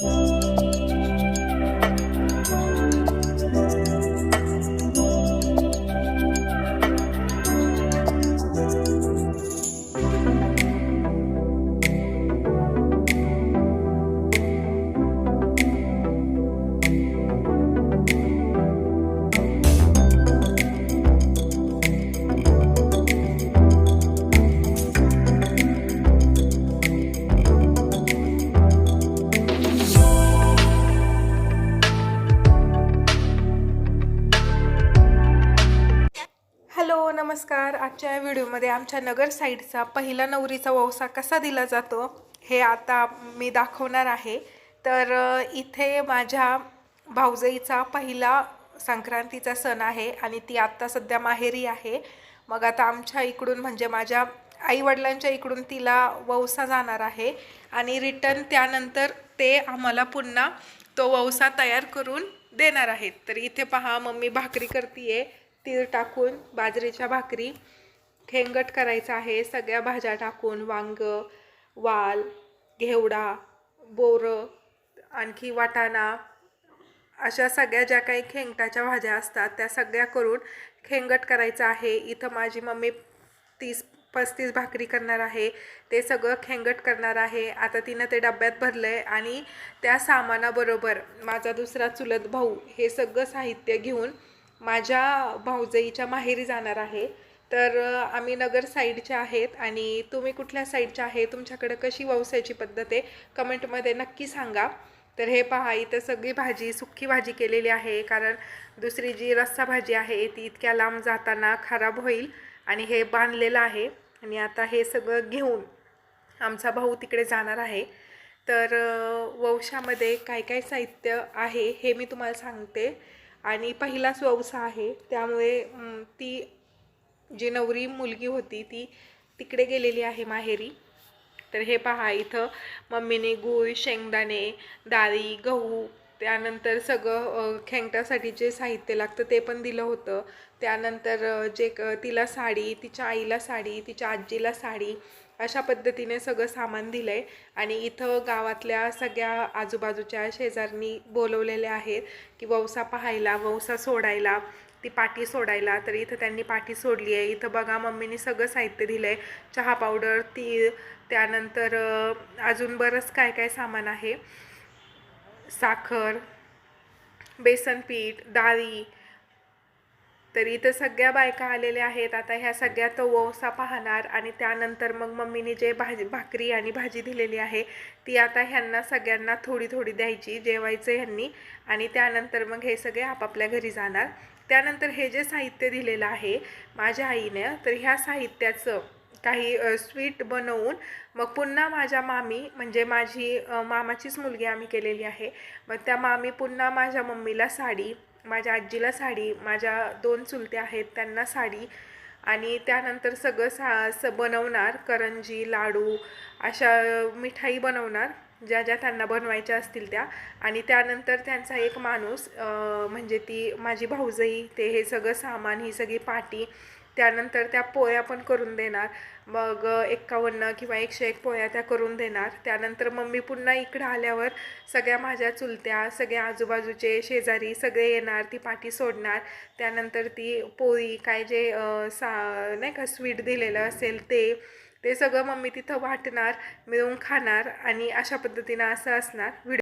you नमस्कार. आजच्या व्हिडिओमध्ये आमच्या नगर साईडचा पहिला नवरीचा वौसा कसा दिला जातो हे आता मी दाखवणार आहे. तर इथे माझ्या भाऊजाईचा पहिला संक्रांतीचा सण आहे आणि ती आत्ता सध्या माहेरी आहे. मग आता आमच्या इकडून म्हणजे माझ्या आईवडिलांच्या इकडून तिला वौसा जाणार आहे आणि रिटर्न त्यानंतर ते आम्हाला पुन्हा तो वौसा तयार करून देणार आहेत. तर इथे पहा मम्मी भाकरी करते आहे तीळ टाकून बाजरीच्या भाकरी खेंगट करायचं आहे सगळ्या भाज्या टाकून वांग वाल घेवडा बोरं आणखी वाटाणा अशा सगळ्या ज्या काही खेंगटाच्या भाज्या असतात त्या सगळ्या करून खेंगट करायचं आहे. इथं माझी मम्मी तीस पस्तीस भाकरी करणार आहे. ते सगळं खेंगट करणार आहे. आता तिनं ते डब्यात भरलं आहे आणि त्या सामानाबरोबर माझा दुसरा चुलत भाऊ हे सगळं साहित्य घेऊन माझ्या भाऊजाईच्या माहेरी जाणार आहे. तर आम्ही नगर साईडच्या आहेत आणि तुम्ही कुठल्या साईडच्या आहे तुमच्याकडं कशी व्यवसायाची पद्धत आहे कमेंटमध्ये नक्की सांगा. तर हे पहा इथं सगळी भाजी सुक्की भाजी केलेली आहे कारण दुसरी जी रस्सा भाजी आहे ती इतक्या लांब जाताना खराब होईल आणि हे बांधलेलं आहे. आणि आता हे सगळं घेऊन आमचा भाऊ तिकडे जाणार आहे. तर वंशामध्ये काय काय साहित्य आहे हे मी तुम्हाला सांगते. आणि पहिलाच वंश आहे. त्यामुळे ती जी नवरी मुलगी होती ती तिकडे गेलेली आहे माहेरी. तर हे पहा इथं मम्मीने गूळ शेंगदाणे डाळी गहू त्यानंतर सगळं खेंगटासाठी जे साहित्य लागतं ते पण दिलं होतं. त्यानंतर जे क तिला साडी तिच्या आईला साडी तिच्या आजीला साडी अशा पद्धतीने सगळं सामान दिलं आहे आणि इथं गावातल्या सगळ्या आजूबाजूच्या शेजारनी बोलवलेले आहेत की वौसा पाहायला वौसा सोडायला ती पाटी सोडायला. तर इथं त्यांनी पाटी सोडली आहे. इथं बघा मम्मीने सगळं साहित्य दिलं आहे चहा पावडर ती त्यानंतर अजून बरंच काय काय सामान आहे. साखर बेसन पीठ डाळी. तर इथं सगळ्या बायका आलेल्या आहेत. आता ह्या सगळ्या तो वसा पाहणार आणि त्यानंतर मग मम्मीने जे भाजी भाकरी आणि भाजी दिलेली आहे ती आता ह्यांना सगळ्यांना थोडी थोडी द्यायची जेवायचं ह्यांनी. आणि त्यानंतर मग हे सगळे आपापल्या घरी जाणार. त्यानंतर हे जे साहित्य दिलेलं आहे माझ्या आईनं तर ह्या साहित्याचं काही स्वीट बनवून मग पुन्हा माझ्या मामी म्हणजे माझी मामाचीच मुलगी आम्ही केलेली आहे. मग त्या मामी पुन्हा माझ्या मम्मीला साडी माझ्या आजीला साडी माझ्या दोन चुलते आहेत त्यांना साडी आणि त्यानंतर सगळं सा स बनवणार. करंजी लाडू अशा मिठाई बनवणार. ज्या ज्या त्यांना बनवायच्या असतील त्या. आणि त्यानंतर त्यांचा एक माणूस म्हणजे ती माझी भाऊजई ते हे सगळं सामान ही सगळी पाटी त्यानंतर त्या पोळ्या पण करून देणार. मग एक्कावन्न किंवा एकशे एक पोळ्या त्या करून देणार. त्यानंतर मम्मी पुन्हा इकडं आल्यावर सगळ्या माझ्या चुलत्या सगळ्या आजूबाजूचे शेजारी सगळे येणार ती पाठी सोडणार. त्यानंतर ती पोळी काय जे सा नाही का स्वीट दिलेलं असेल ते ते सगळं मम्मी तिथं वाटणार मिळून खाणार आणि अशा पद्धतीनं असं असणार. व्हिडिओ